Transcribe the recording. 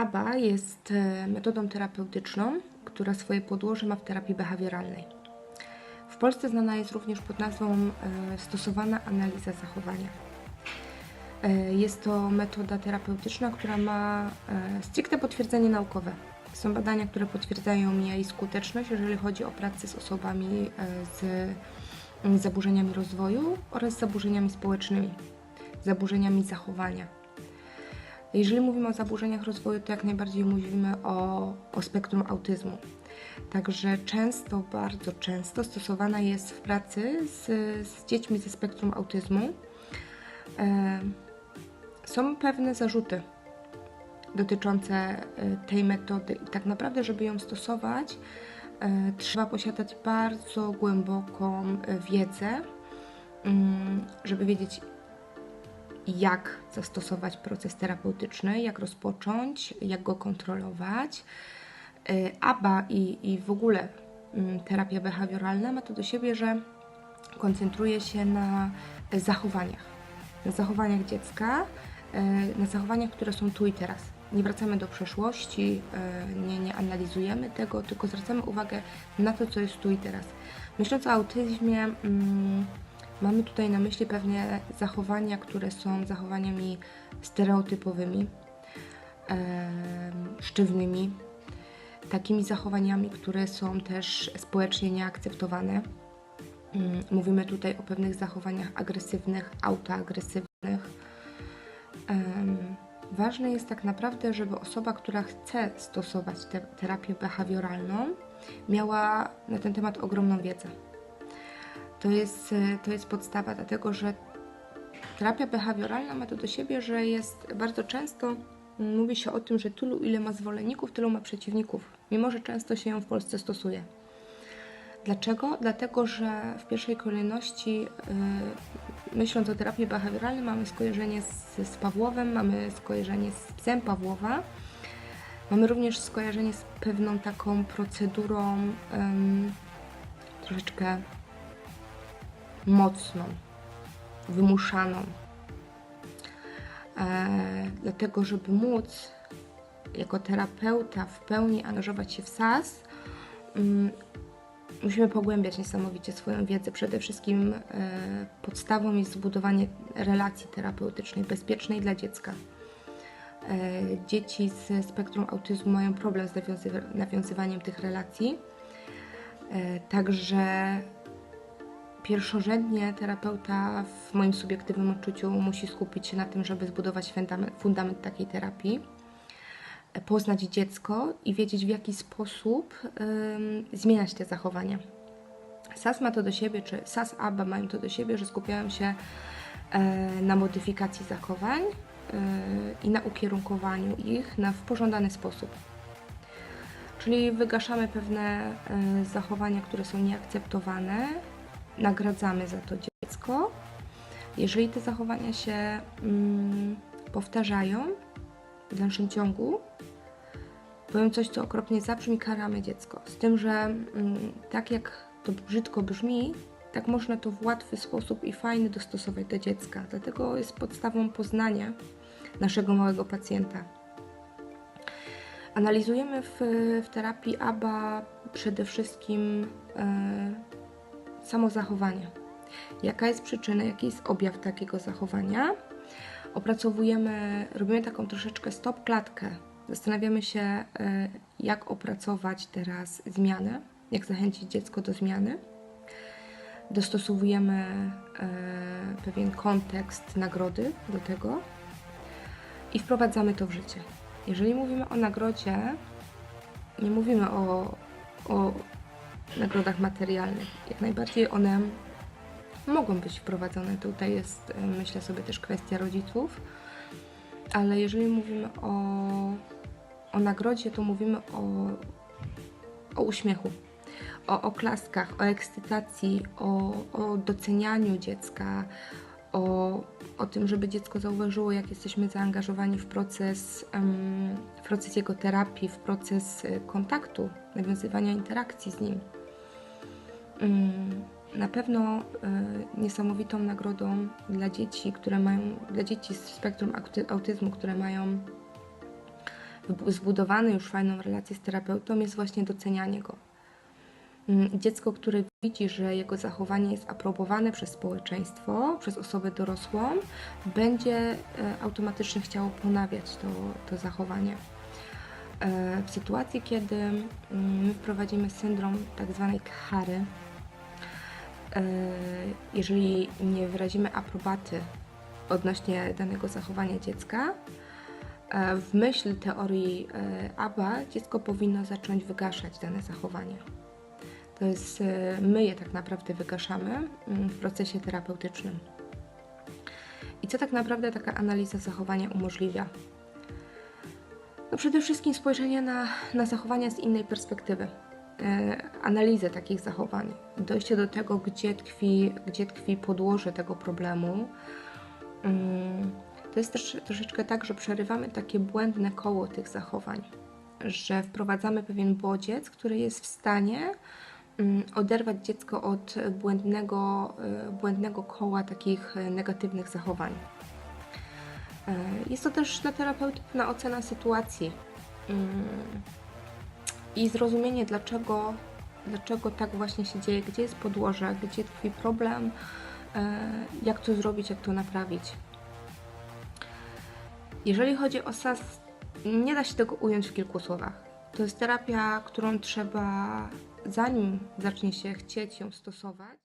ABA jest e, metodą terapeutyczną, która swoje podłoże ma w terapii behawioralnej. W Polsce znana jest również pod nazwą e, stosowana analiza zachowania. E, Jest to metoda terapeutyczna, która ma stricte potwierdzenie naukowe. Są badania, które potwierdzają jej skuteczność, jeżeli chodzi o pracę z osobami z zaburzeniami rozwoju oraz zaburzeniami społecznymi, zaburzeniami zachowania. Jeżeli mówimy o zaburzeniach rozwoju, to jak najbardziej mówimy o, o spektrum autyzmu. Także często, bardzo często stosowana jest w pracy z, z dziećmi ze spektrum autyzmu. E, są pewne zarzuty dotyczące e, tej metody i tak naprawdę, żeby ją stosować, e, trzeba posiadać bardzo głęboką e, wiedzę, mm, żeby wiedzieć, jak zastosować proces terapeutyczny, jak rozpocząć, jak go kontrolować. Y, ABA i, i w ogóle mm, terapia behawioralna ma to do siebie, że koncentruje się na zachowaniach, na zachowaniach dziecka, y, na zachowaniach, które są tu i teraz. Nie wracamy do przeszłości, y, nie, nie analizujemy tego, tylko zwracamy uwagę na to, co jest tu i teraz. Myśląc o autyzmie, mm, Mamy tutaj na myśli pewnie zachowania, które są zachowaniami stereotypowymi, sztywnymi, takimi zachowaniami, które są też społecznie nieakceptowane. Mm, Mówimy tutaj o pewnych zachowaniach agresywnych, autoagresywnych. Ważne jest tak naprawdę, żeby osoba, która chce stosować te, terapię behawioralną, miała na ten temat ogromną wiedzę. To jest, e, to jest podstawa, dlatego że terapia behawioralna ma to do siebie, że jest bardzo często mówi się o tym, że tylu ile ma zwolenników, tylu ma przeciwników, mimo że często się ją w Polsce stosuje. Dlaczego? Dlatego, że w pierwszej kolejności, yy, myśląc o terapii behawioralnej, mamy skojarzenie z, z Pawłowem, mamy skojarzenie z psem Pawłowa, mamy również skojarzenie z pewną taką procedurą ym, troszeczkę mocną, wymuszaną. E, dlatego, żeby móc jako terapeuta w pełni angażować się w SAS, mm, musimy pogłębiać niesamowicie swoją wiedzę. Przede wszystkim e, podstawą jest zbudowanie relacji terapeutycznej, bezpiecznej dla dziecka. E, dzieci z spektrum autyzmu mają problem z nawiązywa- nawiązywaniem tych relacji. Także pierwszorzędnie terapeuta w moim subiektywnym odczuciu musi skupić się na tym, żeby zbudować fundament, fundament takiej terapii, e, poznać dziecko i wiedzieć w jaki sposób ym, zmieniać te zachowania. SAS ma to do siebie, czy SAS ABA mają to do siebie, że skupiają się e, na modyfikacji zachowań e, i na ukierunkowaniu ich na w pożądany sposób. Czyli wygaszamy pewne e, zachowania, które są nieakceptowane, nagradzamy za to dziecko. Jeżeli te zachowania się mm, powtarzają w dalszym ciągu, powiem coś, co okropnie zabrzmi, karamy dziecko. Z tym, że mm, tak jak to brzydko brzmi, tak można to w łatwy sposób i fajny dostosować do dziecka. Dlatego jest podstawą poznania naszego małego pacjenta. Analizujemy w, w terapii ABA przede wszystkim e, samo zachowanie. Jaka jest przyczyna, jaki jest objaw takiego zachowania? Opracowujemy, robimy taką troszeczkę stop klatkę. Zastanawiamy się, e, jak opracować teraz zmianę, jak zachęcić dziecko do zmiany. Dostosowujemy e, pewien kontekst nagrody do tego i wprowadzamy to w życie. Jeżeli mówimy o nagrodzie, nie mówimy o, o nagrodach materialnych. Jak najbardziej one mogą być wprowadzone. Tutaj jest, e, myślę sobie, też kwestia rodziców, ale jeżeli mówimy o, o nagrodzie, to mówimy o, o uśmiechu, o oklaskach, o ekscytacji, o, o docenianiu dziecka, o, o tym, żeby dziecko zauważyło, jak jesteśmy zaangażowani w proces, w proces jego terapii, w proces e, kontaktu, nawiązywania interakcji z nim. Na pewno e, niesamowitą nagrodą dla dzieci, które mają, dla dzieci z spektrum auty- autyzmu, które mają zbudowany już fajną relację z terapeutą, jest właśnie docenianie go. Dziecko, które widzi, że jego zachowanie jest aprobowane przez społeczeństwo, przez osobę dorosłą, będzie e, automatycznie chciało ponawiać to, to zachowanie. E, W sytuacji, kiedy my wprowadzimy syndrom tak zwanej khary, e, jeżeli nie wyrazimy aprobaty odnośnie danego zachowania dziecka, e, w myśl teorii e, ABA dziecko powinno zacząć wygaszać dane zachowanie. To jest, e, my je tak naprawdę wygaszamy mm, w procesie terapeutycznym. I co tak naprawdę taka analiza zachowania umożliwia? No przede wszystkim spojrzenie na, na zachowania z innej perspektywy. E, analizę takich zachowań, dojście do tego, gdzie tkwi, gdzie tkwi podłoże tego problemu. Mm, To jest też troszeczkę tak, że przerywamy takie błędne koło tych zachowań, że wprowadzamy pewien bodziec, który jest w stanie mm, oderwać dziecko od błędnego, e, błędnego koła takich e, negatywnych zachowań. Jest to też dla terapeuty pewna ocena sytuacji mm, i zrozumienie, dlaczego, dlaczego tak właśnie się dzieje, gdzie jest podłoże, gdzie tkwi problem, e, jak to zrobić, jak to naprawić. Jeżeli chodzi o SAS, nie da się tego ująć w kilku słowach. To jest terapia, którą trzeba, zanim zacznie się chcieć ją stosować,